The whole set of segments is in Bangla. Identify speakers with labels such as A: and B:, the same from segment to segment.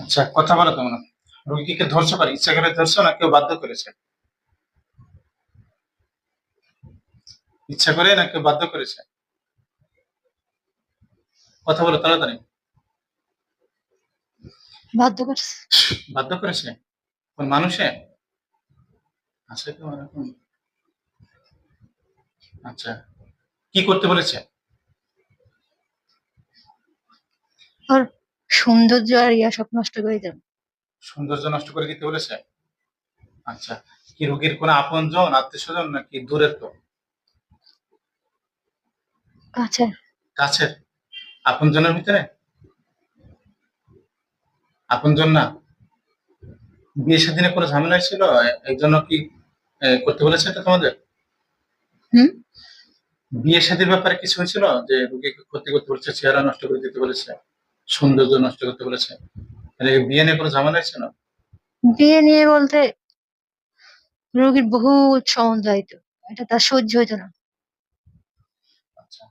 A: আচ্ছা কথা বলো তোমরা রোগীকে ধরছো পারে ইচ্ছা করে ধরছো না কেউ বাধ্য করেছে? ইচ্ছা করে না কেউ বাধ্য করেছে? কথা বলো তাড়াতাড়ি।
B: বাধ্য করছে।
A: বাধ্য করেছে? কোন মানুষে? আছে তো এরকম আচ্ছা কি করতে বলেছে?
B: সৌন্দর্য আর ইয়া সব নষ্ট করে দেব
A: সৌন্দর্য নষ্ট করে দিতে বলেছে? আচ্ছা কি রোগীর কোনো আপন জন আত্মীয় স্বজন নাকি দূরের তো? কাছের। ভিতরে? না? বিয়ে সেদিনে কোনো ঝামেলা ছিল এই জন্য কি করতে বলেছে এটা তোমাদের?
B: হুম?
A: বিয়ে শাদীর ব্যাপারে কিছু হয়েছিল? যে রোগীকে ক্ষতি করতে বলেছে চেহারা নষ্ট করে দিতে বলেছে? সৌন্দর্য নষ্ট করতে বলেছে। মানে বিয়ে নিয়ে কোনো ঝামেলা না?
B: বিয়ে নিয়ে বলতে রোগীর বহু সম্বন্ধ হইতো এটা তার সহ্য হইতো না।
A: আচ্ছা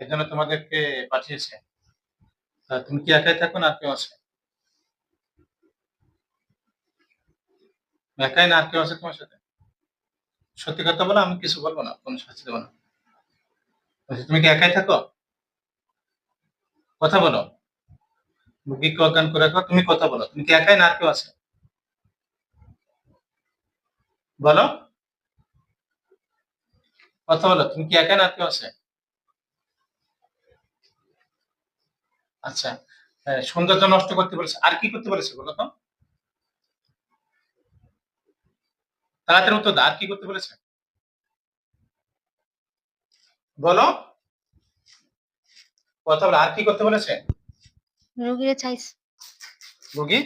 A: এই জন্য তোমাদেরকে পাঠিয়েছে? তুমি কি একাই থাকো না আর কেউ আছে? একাই না কেউ আছে তোমার সাথে? সত্যি কথা বলো আমি কিছু বলব না কোনো শাস্তি দেবো না। তুমি কি একাই থাকো? কথা বলো। রুগীকে অজ্ঞান করে রাখো, তুমি কথা বলো। তুমি কি একাই না কেউ আছে? বলো। কথা বলো, তুমি কি একাই না কেউ আছে? আচ্ছা সৌন্দর্য নষ্ট করতে বলেছে। আর কি করতে বলেছে বলো তো? তাড়াতাড়ি উত্তর আর কি করতে বলেছে? বলো। কথা বলো, আর কি করতে বলেছে?
B: রোগীরা চাইছে
A: রোগী?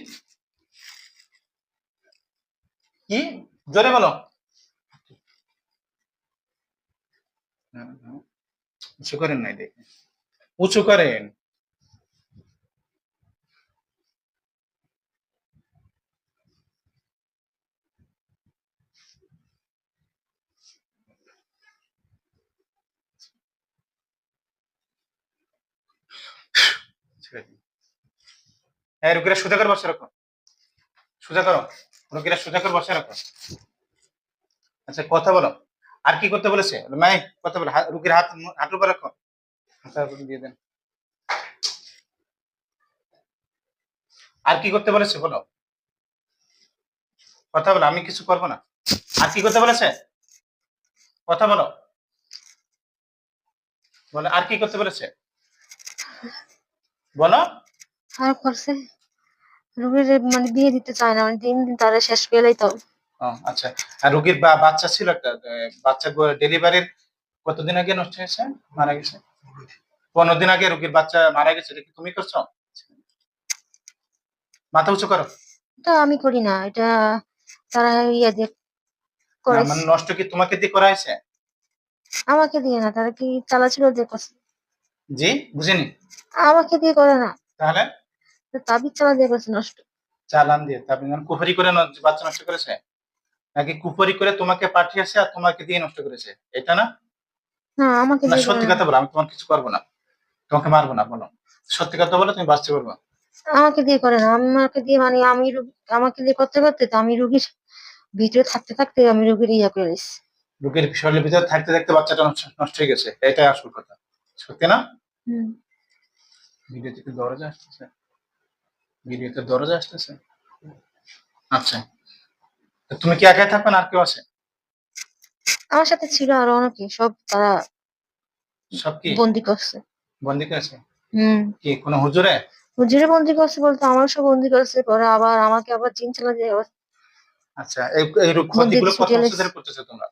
A: কি? জোরে বলো। উঁচু করেন নাই দেখে। উঁচু করেন। ছেড়ে দিন। এই রুগীরা সোজা করে বসে রাখো। সোজা করো। রুগীরা সোজা করে বসে রাখো। আচ্ছা কথা বলো। আর কি করতে বলেছে? মাই কথা বলো। রুগীর হাত হাঁটুর উপর রাখো। দিয়ে দেন। আর কি করতে বলেছে? বলো। কথা বলো। আমি কিছু করব না। আর কি করতে বলেছে? কথা বলো। বলো। আর কি করতে বলেছে? বলো।
B: আর করছে। রোগীর মানে বিয়ে দিতে চায় না মানে দিন দিন তারা শেষ পেলেই তো
A: আচ্ছা। আর রোগীর বাচ্চা ছিল একটা বাচ্চা ডেলিভারির কতদিন আগে নষ্ট হয়েছে? মারা গেছে? পনেরো দিন আগে রোগীর বাচ্চা মারা গেছে এটা কি তুমি করছ? মাথা উঁচু করো।
B: এটা আমি করি না এটা তারা ইয়ে দিয়ে করে।
A: মানে নষ্ট কি তোমাকে দিয়ে করা হয়েছে?
B: আমাকে দিয়ে না তারা কি চালাছিল দিয়ে করছে।
A: জি বুঝিনি।
B: আমাকে দিয়ে করে না।
A: তাহলে?
B: তাবিজ চালা দিয়ে করছে নষ্ট।
A: চালান দিয়ে তারপরে মানে কুফরি করে বাচ্চা নষ্ট করেছে? নাকি কুফরি করে তোমাকে পাঠিয়েছে আর তোমাকে দিয়ে নষ্ট করেছে? এটা না?
B: না আমাকে
A: না সত্যি কথা বলো আমি তোমার কিছু করব না। তোমাকে মারবো না বলো। সত্যি কথা বলো তুমি বাঁচতে পারব।
B: আমাকে দিয়ে করে না আমাকে দিয়ে মানে আমি রুগী- আমাকে দিয়ে করতে করতে তো আমি রুগীর ভিতরে থাকতে থাকতে আমি রুগীর ইয়া করে দিচ্ছি
A: রোগীর শরীরের ভিতরে থাকতে থাকতে বাচ্চাটা নষ্ট- নষ্ট হয়ে গেছে এটাই আসল কথা। সত্যি না?
B: হুম।
A: ভিডিও থেকে দরজা আসতেছে। ভিডিওতে দরজা আসতেছে। আচ্ছা। তো তুমি কি একাই না আর কেউ আছে?
B: আমার সাথে ছিল আরও অনেকে সব তারা
A: সব কি?
B: বন্দি করছে।
A: বন্দি করেছে?
B: হম।
A: কি কোনো হুজুরে?
B: হুজুরে বন্দি করছে বলতে আমার সব বন্দি করছে পরে আবার আমাকে আবার জিন চালা আবার
A: আচ্ছা এই এই ক্ষতিগুলো কত বছর ধরে করতেছো তোমরা?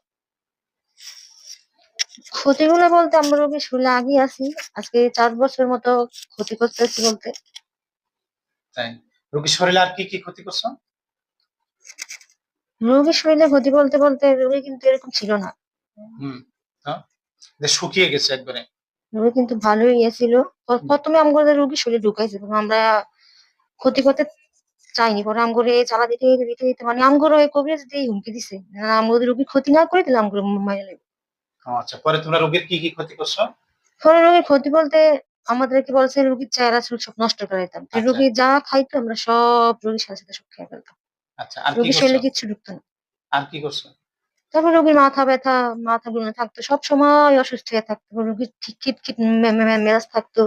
B: ক্ষতিগুলো বলতে আমরা রোগী শুলে আগে আছি আজকে চার বছর মতো ক্ষতি করতেছি বলতে।
A: তাই। রোগীর শরীরে আর কি কি ক্ষতি করছ?
B: রোগীর শরীরে ক্ষতি বলতে বলতে রোগী কিন্তু এরকম ছিল না।
A: হুম শুকিয়ে গেছে একবারে।
B: রোগী কিন্তু ভালোই ইয়ে ছিল। প্রথমে রোগী শরীরে ঢুকাইছে আমরা ক্ষতি করতে চাইনি। পরে আমগরে চালা দিতে দিতে দিতে মানে আমগরে ওই কবিরাজ দিয়ে হুমকি দিছে। না রোগী ক্ষতি না করে দিলে আমগরে মাইরে লাগবে
A: আচ্ছা পরে তোমরা রোগীর কি কি ক্ষতি করছ?
B: পরে রোগীর ক্ষতি বলতে আমাদেরকে বলছে রুগীর চেহারা চুল সব নষ্ট করে দিতাম।
A: আচ্ছা।
B: রুগী যা খাইতো আমরা সব রুগীর সাথে সাথে সব খেয়ে ফেলতাম।
A: আচ্ছা
B: রুগীর শরীরে কিচ্ছু ঢুকতো না।
A: আর কি করছ?
B: তারপর রুগীর মাথা ব্যথা মাথা গুলো থাকতো সব সময় অসুস্থ হয়ে থাকতো। রুগীর ঠিক খিট খিট মেজাজ থাকতো।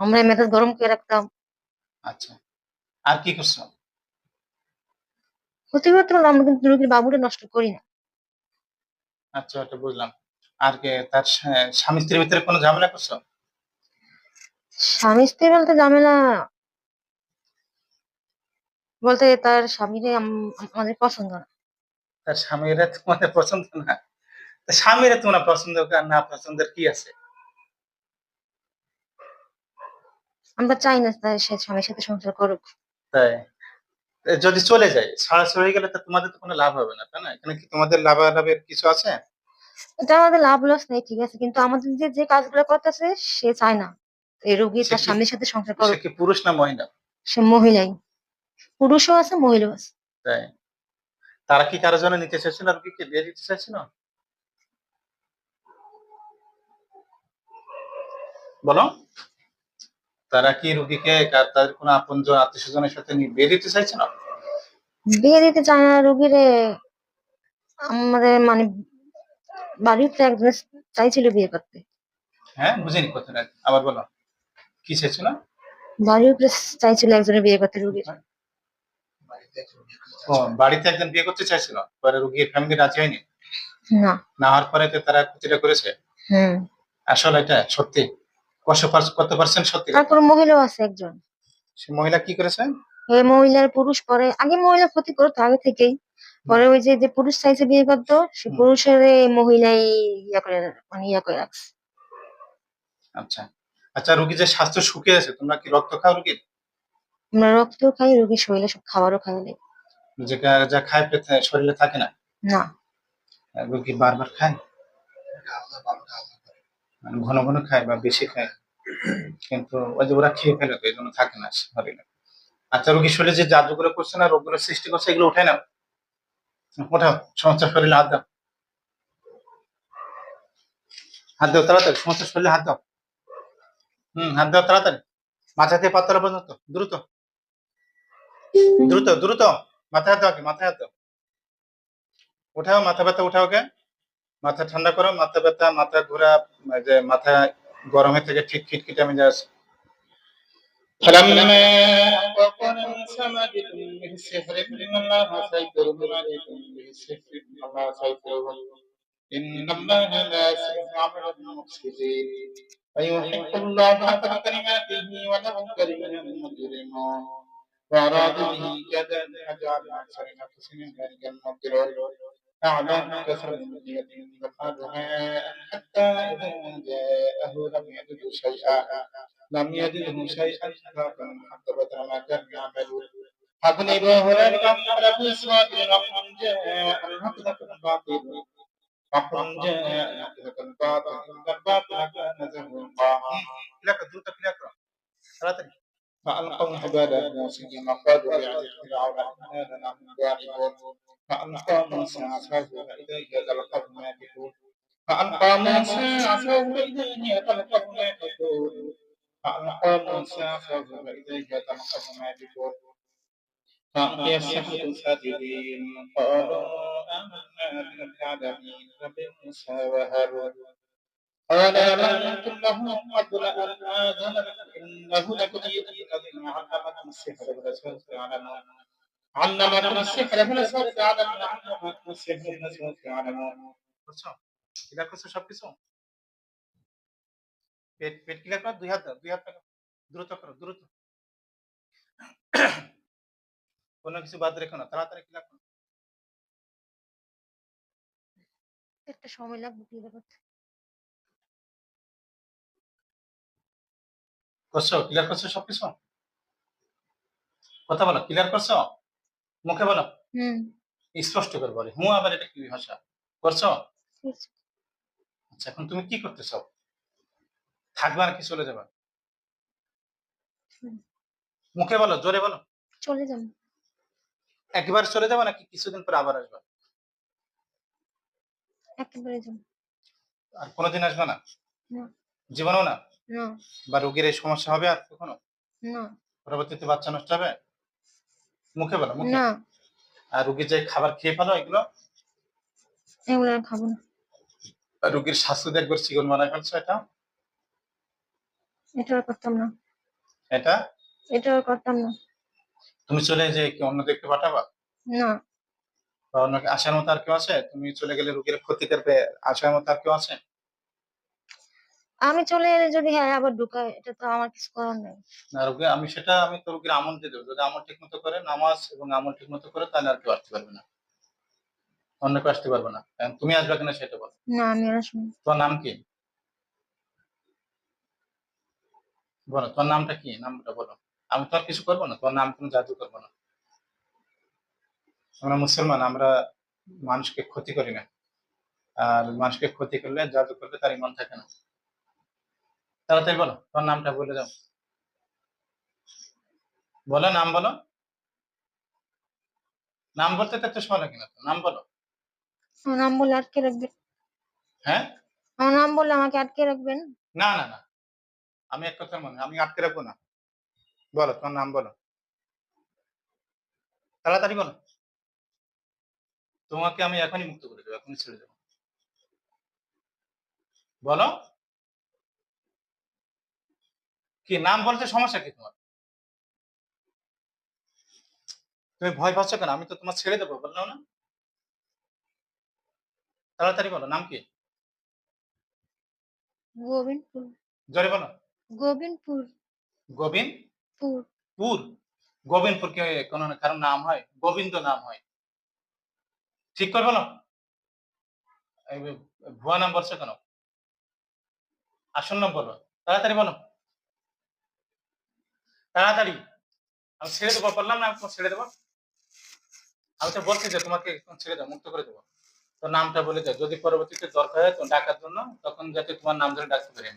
B: আমরা মেজাজ গরম করে রাখতাম।
A: আচ্ছা আর কি করছ?
B: ক্ষতি করতে আমরা কিন্তু রুগীর বাবুরে নষ্ট করি না।
A: আচ্ছা ওটা বুঝলাম। আর কে তার স্বামী স্ত্রীর ভিতরে কোনো ঝামেলা করছ?
B: স্বামী স্ত্রী বলতে ঝামেলা বলতে তার স্বামীরে আমাদের পছন্দ না।
A: তার স্বামীরা তোমাদের পছন্দ না। স্বামীরা তোমার পছন্দ আর না পছন্দের কি আছে?
B: আমরা চাই না তার সে স্বামীর সাথে সংসার করুক।
A: তাই। যদি চলে যায় সরাসরি গেলে তো তোমাদের তো কোনো লাভ হবে না তাই না? এখানে কি তোমাদের লাভালাভের কিছু আছে?
B: এটা আমাদের লাভ লস নেই ঠিক আছে। কিন্তু আমাদের যে যে কাজগুলো করতেছে সে চায় না। এই রোগী তার স্বামীর সাথে সংসার
A: সে কি পুরুষ না মহিলা?
B: সে মহিলাই। পুরুষও আছে মহিলাও আছে।
A: তাই। তারা কি কারও জন্য নিতে চাইছিল আর কি বিয়ে দিতে চাইছিল বলো। তারা কি রুগীকে কার- তাদের কোনো আপন আত্মীয় স্বজনের সাথে বিয়ে দিতে চাইছিল
B: বিয়ে দিতে চায় না রোগীরে। আমাদের মানে বাড়িতে একজন চাইছিল বিয়ে করতে।
A: হ্যাঁ বুঝিনি কথাটা আবার বলো। কি চাইছিল?
B: বাড়ির উপরে চাইছিল একজনের বিয়ে করতে রুগীর।
A: ও বাড়িতে একজন বিয়ে করতে চাইছিল? পরে রুগীর ফ্যামিলি রাজি হয়নি?
B: না।
A: না হওয়ার পরে তো তারা ক্ষতিটা করেছে?
B: হুম।
A: আসলে এটা সত্যি? কত পার্স- কত পার্সেন্ট সত্যি?
B: তারপর মহিলাও আছে একজন।
A: সে মহিলা কি করেছে?
B: এই মহিলার পুরুষ পরে আগে মহিলা ক্ষতি করতো আগে থেকেই। পরে ওই যে যে পুরুষ চাইছে বিয়ে করতো সে পুরুষের মহিলাই ইয়া করে মানে ইয়া করে রাখছে।
A: আচ্ছা। আচ্ছা রুগী যে স্বাস্থ্য শুকিয়ে আছে তোমরা কি রক্ত খাও রুগীর?
B: আমরা রক্ত খাই রোগীর শরীরে সব খাবারও খাই না।
A: যে যা খায় পেতে শরীরে থাকে না?
B: না।
A: রুগী বারবার খায়? মানে ঘন ঘন খায় বা বেশি খায়। কিন্তু ওই যে ওরা খেয়ে ফেলে তো এই জন্য থাকে না শরীরে। আচ্ছা রুগী শরীরে যে জাদুগুলো করছে না রোগগুলো সৃষ্টি করছে এগুলো উঠে না ওঠাও সমস্ত শরীরে হাত দাও। হাত দাও তাড়াতাড়ি সমস্যা শরীরে হাত দাও। হুম হাত দাও তাড়াতাড়ি মাথা থেকে পাতলা পর্যন্ত দ্রুত দ্রুত দ্রুত মাথায় হাত দাও আগে মাথায় হাত দাও উঠাও মাথা ব্যথা উঠাও কে মাথা ঠান্ডা করো মাথা ব্যথা মাথা ঘোরা এই যে মাথা গরমে থেকে ঠিক খিটখিটে আমি যাস فلما أنفقوا من سمدكم به السحر إن الله سيطره عليكم به السحر إن الله سيطره إن الله لا يصرف عمل المفسدين ويحق الله حق كلماته ولو كره المجرمون وأرادوا به كذا فجعل أكثر أنفسهم ذلك المبطلون أعلم كثر من يدهم فقالها حتى إذا جاءه لم يجدوا شيئا لم يجده شيئا فقال حقبت ما كان يعملون فاغلبوا هنالك انقلبوا صادرا وقل جاء الحق لكم الباطل وقل جاء الحق لكم الباطل لك دروتك لك ثلاثة فألقوا الحبال موسى وقالوا يا فرعون إنا لنحن الواعبون فألقى موسى عصاه فإليه تلقف ما يقول فألقى موسى عصاه فإليه تلقف ما يقول فألقى موسى عصاه فإليه تلقف ما يقول فألقي السحرة ساجدين قالوا آمنا برب العالمين رب موسى وهارون قال آمنتم له قبل أن آذن لكم إنه لكبير الذي علمكم السحر فلسوف تعلمون علمكم السحر فلسوف تعلمون علمكم السحر فلسوف تعلمون বুঝছো ক্লিয়ার করছো সবকিছু পেট পেট ক্লিয়ার করো দুই হাত দাও দুই হাত দাও দ্রুত করো দ্রুত কোনো কিছু বাদ রেখো না তাড়াতাড়ি ক্লিয়ার করো
B: একটা সময় লাগবে ক্লিয়ার করতে
A: করছ? ক্লিয়ার করছ সবকিছু? কথা বলো ক্লিয়ার করছ? মুখে বলো।
B: হুম।
A: স্পষ্ট করে বলে হুঁ আবার এটা কি ভাষা? করছ? আচ্ছা এখন তুমি কি করতে চাও থাকবা নাকি চলে যাবা? মুখে বলো জোরে বলো।
B: চলে যান
A: একবার চলে যাব নাকি কিছুদিন পর আবার আসবা?
B: একেবারে
A: আর কোনোদিন আসবে না?
B: না।
A: জীবনেও না?
B: না।
A: বা রোগীর এই সমস্যা হবে আর কখনো?
B: না।
A: পরবর্তীতে বাচ্চা নষ্ট হবে? মুখে বলো মুখে।
B: না।
A: আর রোগীর যে খাবার খেয়ে ফেলো এগুলো?
B: এগুলো আর খাব না।
A: আর রোগীর স্বাস্থ্য দেখবার চিকন বানায় ফেলছো এটা?
B: এটা আর করতাম না।
A: এটা?
B: এটা আর করতাম না।
A: তুমি চলে যে কি অন্য দেখতে পাঠাবা?
B: না।
A: বা অন্য আসার মতো আর কেউ আছে? তুমি চলে গেলে রোগীর ক্ষতি করবে আসার মতো আর কেউ আছে?
B: আমি চলে এলে যদি হ্যাঁ আবার ঢুকায় এটা তো আমার কিছু করার নেই।
A: না রোগী আমি সেটা আমি তো রোগীর আমল দিয়ে দেবো। যদি আমল ঠিক মতো করে নামাজ এবং আমল ঠিক মতো করে তাহলে আর কেউ আসতে পারবে না। অন্য কেউ আসতে পারবে না। কারণ তুমি আসবে কিনা সেটা বলো।
B: না আমি আসব
A: তোমার নাম কি? বলো তোমার নামটা কি? নামটা বলো। আমি তো আর কিছু করব না তোমার নাম কোনো জাদু করব না। আমরা মুসলমান আমরা মানুষকে ক্ষতি করি না। আর মানুষকে ক্ষতি করলে জাদু করলে তার ইমান থাকে না। তাড়াতাড়ি বলো তোমার নামটা বলে দাও। বলো নাম বলো। নাম বলতে তো একটু সময় লাগে না নাম বলো।
B: নাম বলে আটকে রাখবেন
A: হ্যাঁ?
B: আমার নাম বললে আমাকে আটকে রাখবেন
A: না? না না আমি এক কথা মনে আমি আটকে রাখব না। বলো তোমার নাম বলো। তাড়াতাড়ি বলো। তোমাকে আমি এখনই মুক্ত করে দেবো এখনই ছেড়ে দেবো। বলো। কি নাম বলতে সমস্যা কি তোমার? তুমি ভয় পাচ্ছ কেন? আমি তো তোমার ছেড়ে দেবো বললাম না। তাড়াতাড়ি বলো নাম কি?
B: গোবিন্দপুর।
A: জোরে বলো।
B: গোবিন্দপুর।
A: গোবিন্দ?
B: পুর।
A: পুর। গোবিন্দপুর কে কোন কারণ নাম হয়? গোবিন্দ নাম হয়। ঠিক করে বলো ভুয়া নাম বলছো কেন? আসল নাম বলো। তাড়াতাড়ি বলো। তাড়াতাড়ি। আমি ছেড়ে দেবো, বললাম না আমি ছেড়ে দেবো। আমি তো বলছি যে তোমাকে ছেড়ে দেবো মুক্ত করে দেবো। তো নামটা বলে দাও। যদি পরবর্তীতে দরকার হয় তো ডাকার জন্য, তখন যাতে তোমার নাম ধরে ডাকতে পারি।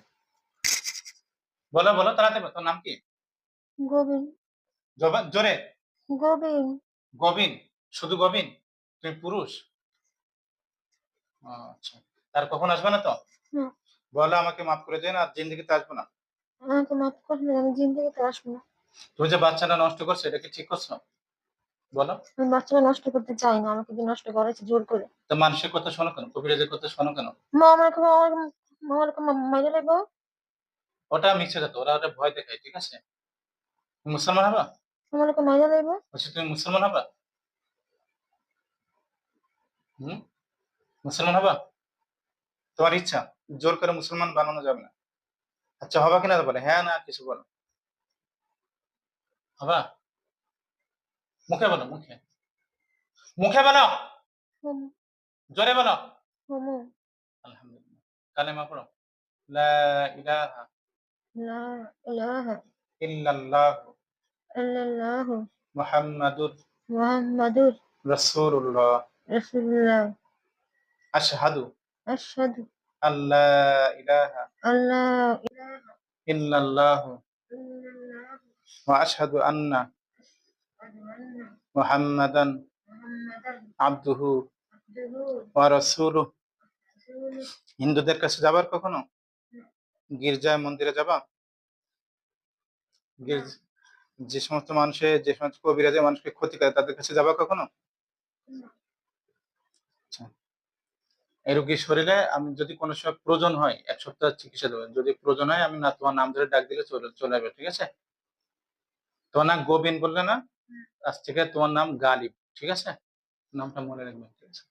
A: বলো বলো, তাড়াতাড়ি তোর নাম কি?
B: গোবিন্দ।
A: জবা- জোরে।
B: গোবিন্দ।
A: গবিন শুধু গবিন তুমি পুরুষ? আচ্ছা। তার কখন আসবে না তো? বলো আমাকে মাফ করে দেন আর জিন্দিগিতে আসব না।
B: আমাকে মাফ করবেন আমি জিন্দিগিতে আসব না।
A: তুমি যে বাচ্চাটা নষ্ট করছ এটা কি ঠিক করছ? বলো।
B: আমি বাচ্চাটা নষ্ট করতে চাই না আমাকে নষ্ট করেছে জোর করে।
A: তো মানুষের কথা শোনো কেন? কবিরাজের কথা শোনো কেন?
B: মা আমাকে মা আমাকে মাইরে লাগবো
A: ওটা মিশে যেত ওরা ওটা ভয় দেখায় ঠিক আছে? মুসলমান হবা?
B: আমাকে মাইরে লাগবো
A: বলছি তুমি মুসলমান হবা? হুম? মুসলমান হবা? তোমার ইচ্ছা জোর করে মুসলমান বানানো যাবে না। আচ্ছা হবা কিনা বলে। হ্যাঁ না কিছু বলো। হবা? মুখে বলো মুখে। মুখে বলো! জোরে বলো!
B: হুম।
A: আলহামদুলিল্লাহ। কালেমা পড়ো। লা ইলাহা
B: লা ইলাহা
A: ইল্লাল্লাহ।
B: ইল্লাল্লাহ
A: মুহাম্মাদুর
B: মুহাম্মাদুর
A: রাসূলুল্লাহ।
B: রাসূলুল্লাহ।
A: আশহাদু
B: আশহাদু
A: আল্লা ইলাহা ইল্লাল্লাহ ওয়া আশহাদু আন্না মুহাম্মাদান আবদুহু ওয়া রাসূলুহু। হিন্দুদের কাছে যাবার কখনো? গির্জায় মন্দিরে যাবা? গির্জ- যে সমস্ত মানুষে, যে সমস্ত কবিরাজে মানুষকে ক্ষতি করে, তাদের কাছে যাবা কখনো? আচ্ছা। এই রোগীর শরীরে আমি যদি কোনো সময় প্রয়োজন হয়, এক সপ্তাহ চিকিৎসা দেবেন। যদি প্রয়োজন হয়, আমি না, তোমার নাম ধরে ডাক দিলে চলে চলে আসবে, ঠিক আছে? তোমার নাম গোবিন বললে না? আজ থেকে তোমার নাম গালিব, ঠিক আছে? নামটা মনে রাখবে ঠিক আছে?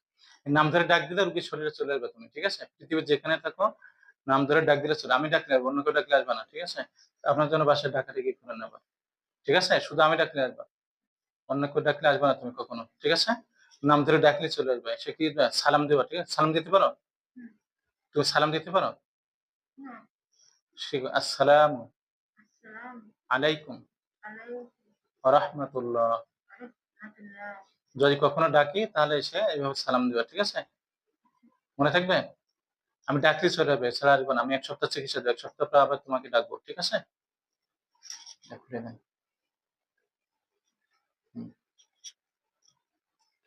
A: নাম ধরে ডাক দিলে রোগীর শরীরে চলে আসবে তুমি, ঠিক আছে? পৃথিবীর যেখানে থাকো, নাম ধরে ডাক দিলে চলে, আমি ডাকলে অন্য কেউ ডাকলে আসবে না, ঠিক আছে? আপনার জন্য বাসায় ডাকা রেখে করে নেব। ঠিক আছে? শুধু আমি ডাকলে আসবা। অন্য কেউ ডাকলে আসবে না তুমি কখনো ঠিক আছে? নাম ধরে ডাকলে চলে আসবে। সে কি সালাম দেবা ঠিক আছে? সালাম দিতে পারো? তুমি সালাম দিতে পারো? শিখ- আসসালামু আলাইকুম। রহমতুল্লাহ যদি কখনো ডাকি তাহলে এসে এইভাবে সালাম দিবা ঠিক আছে? মনে থাকবে? আমি ডাকলে চলে যাবে এছাড়া আসব না। আমি এক সপ্তাহ চিকিৎসা দেবো এক সপ্তাহ পর আবার তোমাকে ডাকবো ঠিক আছে ডাকলে না। হুম। হুম।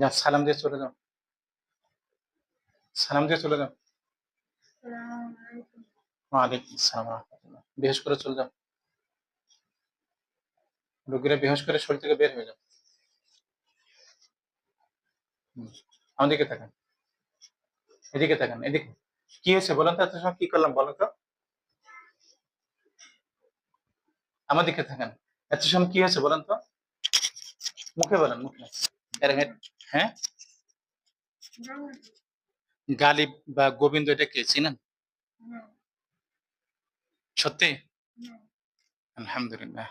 A: যা, সালাম দিয়ে চলে যাও। সালাম দিয়ে চলে যাও। করে চলে যাও। করে শরীর থেকে বের হয়ে যাও। আমাদেরকে তাকান। এদিকে তাকান, এদিকে। কি হয়েছে বলেন তো, এত সময় কি করলাম বলেন তো? আমাদেরকে থাকেন এত সময় কি হয়েছে বলেন তো? মুখে বলেন মুখে। হ্যাঁ? গালিব বা গোবিন্দ এটা কে? চিনেন? সত্যি? আলহামদুলিল্লাহ।